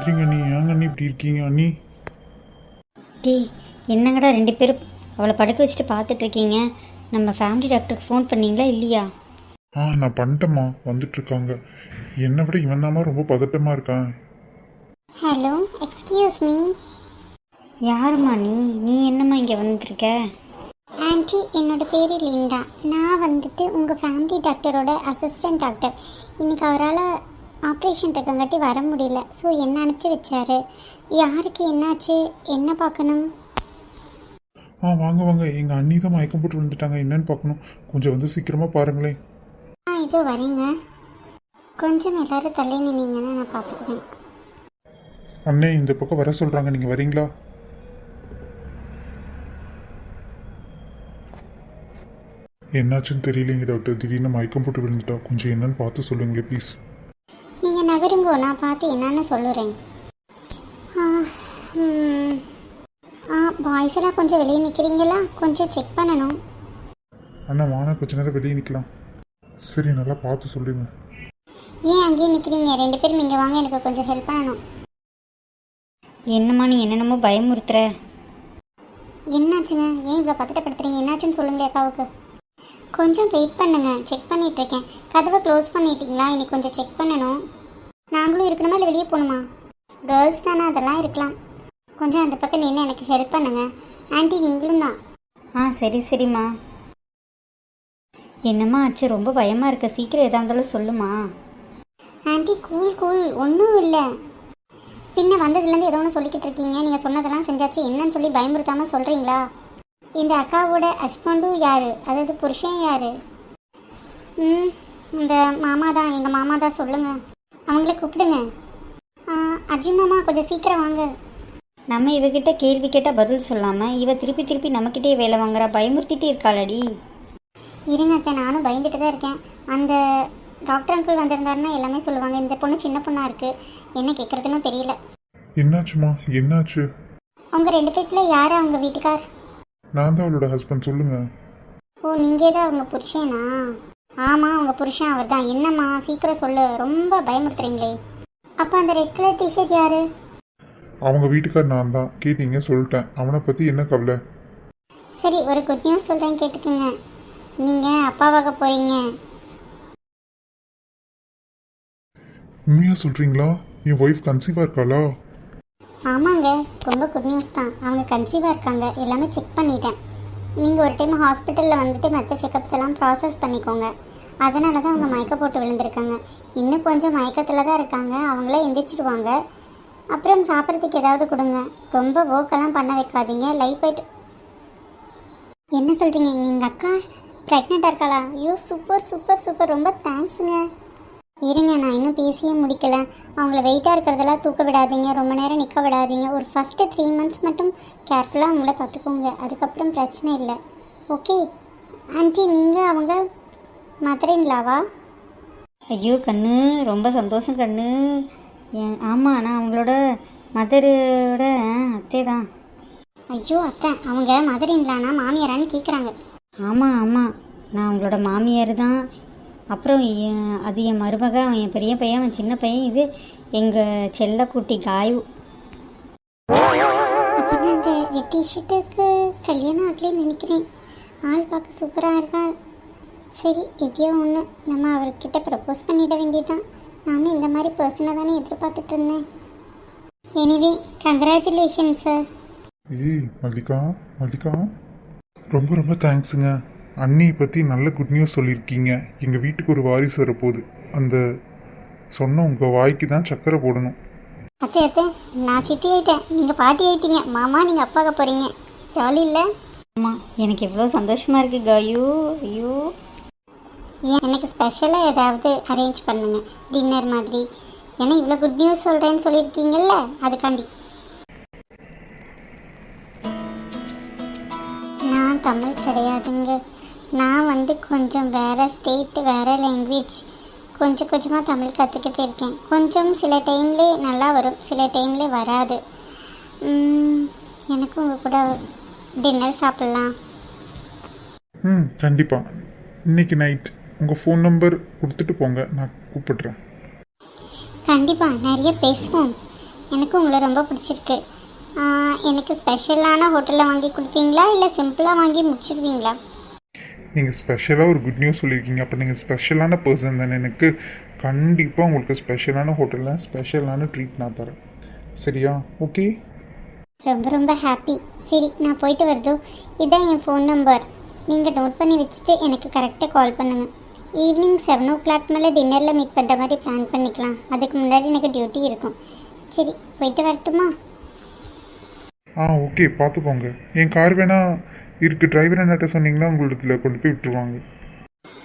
எந்திரிங்க அண்ணி. ஏங்க அண்ணி இப்படி இருக்கீங்க அண்ணி? டேய் என்னங்கடா ரெண்டு பேரும் அவளை படுக்க வச்சுட்டு பார்த்துட்டு இருக்கீங்க? நம்ம ஃபேமிலி டாக்டருக்கு ஃபோன் பண்ணீங்களா இல்லையா? ஆ நான் பண்ணிட்டேம்மா. வந்துட்டு இருக்காங்க. என்னை விட இவன் தாம்மா ரொம்ப பதட்டமாக இருக்கான். ஹலோ எக்ஸ்கியூஸ் மீ யாரும்மா நீ? நீ என்னம்மா இங்கே வந்திருக்க ஆன்ட்டி என்னோட பேர் லிண்டா. நான் வந்துட்டு உங்கள் ஃபேமிலி டாக்டரோட அசிஸ்டன்ட் டாக்டர் இன்னைக்கு அவரால் ஆப்ரேஷன் இருக்கங்காட்டி வர முடியல. ஸோ என்ன அனுப்பிச்சி வச்சாரு? யாருக்கு என்னாச்சு? என்ன பார்க்கணும்? ஆ வாங்க வாங்க. எங்கள் அண்ணி தான் மயக்கம் போட்டு விழுந்துட்டாங்க. என்னன்னு பார்க்கணும். கொஞ்சம் வந்து சீக்கிரமாக பாருங்களேன். ஆ இதோ வரேங்க. கொஞ்சம் எல்லாரும் தள்ளி நின்னீங்கன்னா நான் பார்த்துக்குவேன். அண்ணே இந்த பக்கம் வர சொல்கிறாங்க நீங்கள் வரீங்களா? என்னாச்சுன்னு தெரியலைங்க டாக்டர். திடீர்னு மயக்கம் போட்டு விழுந்துட்டா. கொஞ்சம் என்னன்னு பார்த்து சொல்லுங்களேன் ப்ளீஸ். நகருங்கோ நான் பார்த்து என்னன்னு சொல்லுறேன். ஆ, ம். ஆ பாய்ஸ் எல்லாம் கொஞ்சம் வெளியே நிற்கிறீங்களா கொஞ்சம் செக் பண்ணணும். அண்ணா வாங்க கொஞ்ச நேரம் வெளியே நிற்கலாம் சரி நல்லா பார்த்து சொல்லுங்க. ஏன் அங்கேயே நிற்கிறீங்க ரெண்டு பேரும் இங்கே வாங்க எனக்கு கொஞ்சம் ஹெல்ப் பண்ணணும். என்னம்மா நீ என்னென்னமோ பயமுறுத்துற? என்னாச்சுங்க? ஏன் இவ்வளோ பதட்டப்படுத்துறீங்க? என்னாச்சுன்னு சொல்லுங்க அக்காவுக்கு. கொஞ்சம் வெயிட் பண்ணுங்க. செக் பண்ணிட்டு இருக்கேன். கதவை க்ளோஸ் பண்ணிட்டீங்களா? இன்னைக்கு கொஞ்சம் செக் பண்ணணும். நாங்களும் இருக்கணுமா இல்லை வெளியே போகணுமா? கேர்ள்ஸ் தானே அதெல்லாம் இருக்கலாம். கொஞ்சம் அந்த பக்கம் நின்று எனக்கு ஹெல்ப் பண்ணுங்க. ஆன்ட்டி நீங்களும் தான். ஆ சரி சரிம்மா. என்னம்மா ஆச்சு? ரொம்ப பயமாக இருக்க. சீக்கிரம் எதா இருந்தாலும் சொல்லுமா ஆன்ட்டி கூல் கூல் ஒன்றும் இல்லை. பின்ன வந்ததுலேருந்து ஏதோ ஒன்று சொல்லிக்கிட்டு இருக்கீங்க. நீங்கள் சொன்னதெல்லாம் செஞ்சாச்சு. என்னன்னு சொல்லி பயமுறுத்தாமல் சொல்கிறீங்களா இந்த அக்காவோட ஹஸ்பண்டும் யார்? அதாவது புருஷன் யார்? ம் இந்த மாமா தான். எங்கள் மாமா தான் சொல்லுங்கள் அவங்கள கூப்பிடுங்க. ஆ, அர்ஜுன் மாமா கொஞ்சம் சீக்கிரம் வாங்க. நம்ம இவகிட்ட கேள்வி கேட்டால் பதில் சொல்லாமல் இவ திருப்பி திருப்பி நம்மக்கிட்டே வேலை வாங்குறா பயமுறுத்திட்டே இருக்காளடி. இருங்க அத்தை நானும் பயந்துட்டு தான் இருக்கேன். அந்த டாக்டர் அங்கிள் வந்திருந்தாருன்னா எல்லாமே சொல்லுவாங்க. இந்த பொண்ணு சின்ன பொண்ணாக இருக்குது என்ன கேட்குறதுன்னு தெரியல. என்னாச்சுமா? என்னாச்சு? உங்கள் ரெண்டு பேர்த்தில் யார் அவங்க வீட்டுக்கார்? நான் தான் அவளோட ஹஸ்பண்ட் சொல்லுங்க. ஓ நீங்கள் தான் அவங்க புருஷனா? ஆமாம் அவங்க புருஷன் அவர் தான் என்னம்மா சீக்கிரம் சொல்லு. ரொம்ப பயமுறுத்துறீங்களே. அப்போ அந்த ரெட் கலர் டிஷர்ட் யாரு? அவங்க வீட்டுக்கார் நான் தான் கேட்டீங்க சொல்லிட்டேன். அவனை பற்றி என்ன கவலை? சரி ஒரு குட் நியூஸ் சொல்கிறேன் கேட்டுக்குங்க. நீங்கள் அப்பாவாக போகிறீங்க உண்மையாக சொல்கிறீங்களா என் ஒய்ஃப் கன்சீவாக இருக்காளா? ஆமாங்க ரொம்ப குட் நியூஸ் தான். அவங்க கன்சீவாக இருக்காங்க. எல்லாமே செக் பண்ணிட்டேன். நீங்கள் ஒரு டைம் ஹாஸ்பிட்டலில் வந்துட்டு மற்ற செக்கப்ஸ் எல்லாம் ப்ராசஸ் பண்ணிக்கோங்க. அதனால தான் அவங்க மயக்க போட்டு விழுந்திருக்காங்க. இன்னும் கொஞ்சம் மயக்கத்தில் தான் இருக்காங்க. அவங்களே எந்திரிச்சிடுவாங்க அப்புறம் சாப்பிட்றதுக்கு ஏதாவது கொடுங்க. ரொம்ப ஒர்க்கெல்லாம் பண்ண வைக்காதீங்க. லைட் வெயிட் என்ன சொல்கிறீங்க எங்கள் அக்கா ப்ரெக்னெண்ட்டாக இருக்காளா? ஐயோ சூப்பர் சூப்பர் சூப்பர் ரொம்ப தேங்க்ஸுங்க இருங்க நான் இன்னும் பேசியே முடிக்கல. அவங்கள வெயிட்டாக இருக்கிறதெல்லாம் தூக்க விடாதீங்க ரொம்ப நேரம் நிற்க விடாதீங்க. ஒரு ஃபஸ்ட்டு த்ரீ மந்த்ஸ் மட்டும் கேர்ஃபுல்லாக அவங்கள பார்த்துக்கோங்க. அதுக்கப்புறம் பிரச்சனை இல்லை. ஓகே ஆன்ட்டி நீங்கள் அவங்க மதுரைங்களாவா ஐயோ கண்ணு. ரொம்ப சந்தோஷம் கண்ணு. ஆமாம் நான் அவங்களோட மதரோட அத்தை தான். ஐயோ அத்தை அவங்க மதுரைங்களானா மாமியாரான்னு கேட்குறாங்க ஆமாம் ஆமாம் நான் அவங்களோட மாமியார் தான். அப்புறம் என்- அது என் மருமக அவன் என் பெரிய பையன் அவன் சின்ன பையன் இது எங்கள் செல்லக்குட்டி காயு. அந்த ரெட் டிஷர்ட்டுக்கு கல்யாணம் ஆகலைன்னு நினைக்கிறேன். ஆள் பார்க்க சூப்பராக இருக்கா? சரி எப்படியோ ஒன்று நம்ம அவர்கிட்ட ப்ரப்போஸ் பண்ணிட வேண்டியதுதான். நானும் இந்த மாதிரி பர்சனை தானே எதிர்பார்த்துட்டு இருந்தேன். எனிவே கங்க்ராச்சுலேஷன் சார் ஏய் மல்லிகா மல்லிகா. ரொம்ப ரொம்ப தேங்க்ஸுங்க அண்ணி பற்றி நல்ல குட் நியூஸ் சொல்லியிருக்கீங்க. எங்கள் வீட்டுக்கு ஒரு வாரிசு வரப்போகுது. அந்த சொன்ன உங்கள் வாய்க்கு தான் சக்கரை போடணும். அத்தை அத்தை நான் சித்தி ஆயிட்டேன். நீங்கள் பாட்டி ஆயிட்டீங்க. மாமா நீங்கள் அப்பாக்க போகிறீங்க ஜாலி இல்லை? ஆமாம் எனக்கு எவ்வளோ சந்தோஷமாக இருக்குது காயு. ஐயோ. ஏன் எனக்கு ஸ்பெஷலாக ஏதாவது அரேஞ்ச் பண்ணுங்க. டின்னர் மாதிரி. ஏன்னா இவ்வளோ குட் நியூஸ் சொல்கிறேன்னு சொல்லியிருக்கீங்கல்ல அதுக்காண்டி. நான் தமிழ் கிடையாதுங்க. நான் வந்து கொஞ்சம் வேறு ஸ்டேட் வேறு லாங்குவேஜ் கொஞ்சம் கொஞ்சமாக தமிழ் கற்றுக்கிட்டு இருக்கேன். கொஞ்சம் சில டைம்லே நல்லா வரும் சில டைம்லே வராது. எனக்கும் உங்கள் கூட டின்னர் சாப்பிட்லாம். ம் கண்டிப்பாக இன்னைக்கு நைட் உங்கள் ஃபோன் நம்பர் கொடுத்துட்டு போங்க நான் கூப்பிடுறேன். கண்டிப்பாக நிறைய பேசுவோம். எனக்கும் உங்களை ரொம்ப பிடிச்சிருக்கு. எனக்கு ஸ்பெஷலான ஹோட்டலில் வாங்கி கொடுப்பீங்களா இல்லை சிம்பிளாக வாங்கி முடிச்சிருவீங்களா? நீங்கள் ஸ்பெஷலாக ஒரு குட் நியூஸ் சொல்லியிருக்கீங்க அப்போ நீங்கள் ஸ்பெஷலான பர்சன் தானே. எனக்கு கண்டிப்பாக உங்களுக்கு ஸ்பெஷலான ஹோட்டலில் ஸ்பெஷலான ட்ரீட் நான் தரேன். சரியா? ஓகே ரொம்ப ரொம்ப ஹாப்பி சரி நான் போயிட்டு வருதோ இதான் என் ஃபோன் நம்பர் நீங்கள் நோட் பண்ணி வச்சுட்டு எனக்கு கரெக்டாக கால் பண்ணுங்கள் ஈவினிங் செவன் ஓ கிளாக் மேலே டின்னரில் மீட் பண்ணுற மாதிரி பிளான் பண்ணிக்கலாம். அதுக்கு முன்னாடி எனக்கு டியூட்டி இருக்கும். சரி போயிட்டு வரட்டுமா? ஆ ஓகே பார்த்து போங்க என் கார் வேணா இருக்கு. டிரைவர் என்னட்ட சொன்னீங்கன்னா உங்களதுல கொண்டு போய் விட்டுருவாங்க.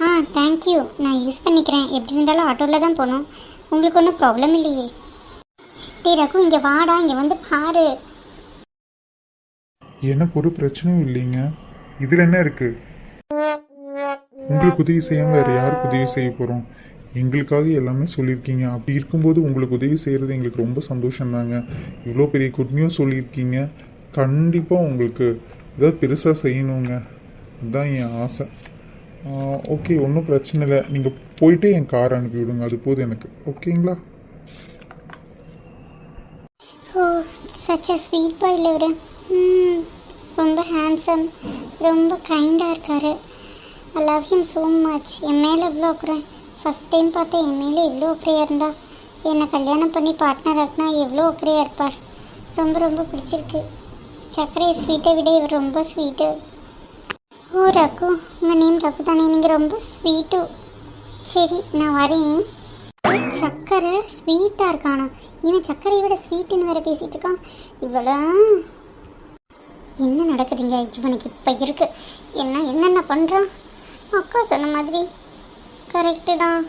ஆ தேங்க்யூ நான் யூஸ் பண்ணிக்கிறேன். எப்படி இருந்தாலும் ஆட்டோவில் தான் போகணும். உங்களுக்கு ஒன்றும் ப்ராப்ளம் இல்லையே. டீ ரகு இங்கே வாடா. இங்கே வந்து பாரு. எனக்கு ஒரு பிரச்சனையும் இல்லைங்க. இதில் என்ன இருக்கு? உங்களுக்கு உதவி செய்யாம வேற யாருக்கு உதவி செய்ய போகிறோம் எங்களுக்காக எல்லாமே சொல்லியிருக்கீங்க. அப்படி இருக்கும்போது உங்களுக்கு உதவி செய்கிறது எங்களுக்கு ரொம்ப சந்தோஷம் தாங்க இவ்வளோ பெரிய குட் நியூஸ் சொல்லியிருக்கீங்க. கண்டிப்பாக உங்களுக்கு ஏதாவது பெருசாக செய்யணுங்க. அதுதான் என் ஆசை. ஓகே ஒன்றும் பிரச்சனை இல்லை. நீங்கள் போயிட்டே என் கார் அனுப்பி விடுங்க. அது போதும் எனக்கு. ஓகேங்களா? ஓ சச் அ ஸ்வீட் பாய் இவர். ம் ரொம்ப ஹேண்ட்ஸம் ரொம்ப கைண்டாக இருக்காரு. I love him so much என் மேலே இவ்வளோ அக்கறை. ஃபஸ்ட் டைம் பார்த்தா என் மேலே இவ்வளோ அக்கறையாக இருந்தா என்னை கல்யாணம் பண்ணி பார்ட்னர் ஆக்கினா எவ்வளோ அக்கறையாக இருப்பார். ரொம்ப ரொம்ப பிடிச்சிருக்கு. சர்க்கரை ஸ்வீட்டை விட இவர் ரொம்ப ஸ்வீட்டு ஓ ரகு. உங்கள் நேம் ரகு தானே. நீங்கள் ரொம்ப ஸ்வீட்டு சரி நான் வரேன். சர்க்கரை ஸ்வீட்டாக இருக்கானா? இவன் சர்க்கரை விட ஸ்வீட்டுன்னு வேறு பேசிகிட்டு இருக்கான். இவ்வளோ என்ன நடக்குதுங்க? இவனுக்கு இப்போ இருக்குது என்ன என்னென்ன பண்ணுறான் அக்கா சொன்ன மாதிரி. கரெக்டு தான்.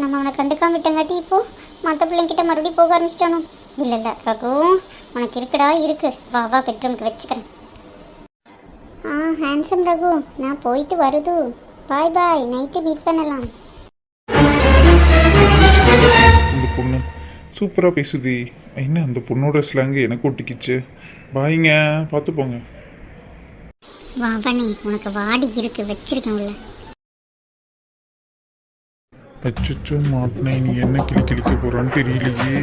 நம்ம அவனை கண்டுக்காம விட்டங்காட்டி இப்போது மற்ற பிள்ளைங்கிட்ட மறுபடியும் போக ஆரம்பிச்சிட்டானோ? இல்லை இல்லை ரகு. உனக்கு இருக்குடா இருக்கு. வா வா பெட்ரூமுக்கு வச்சுக்கிறேன் ஆ ஹேண்ட்ஸம் ரகு. நான் போயிட்டு வருது. பாய் பாய் நைட்டு மீட் பண்ணலாம். இந்த பொண்ணு. சூப்பராக பேசுது. என்ன அந்த பொண்ணோட ஸ்லாங்கு எனக்கு ஒட்டிக்கிச்சு? பாய்ங்க பார்த்து போங்க. வா பண்ணி உனக்கு வாடி இருக்கு. வச்சிருக்கேன் உள்ள. அச்சோ மாட்டினேன் நீ என்ன கிளி கிளிக்க போறான்னு தெரியலையே.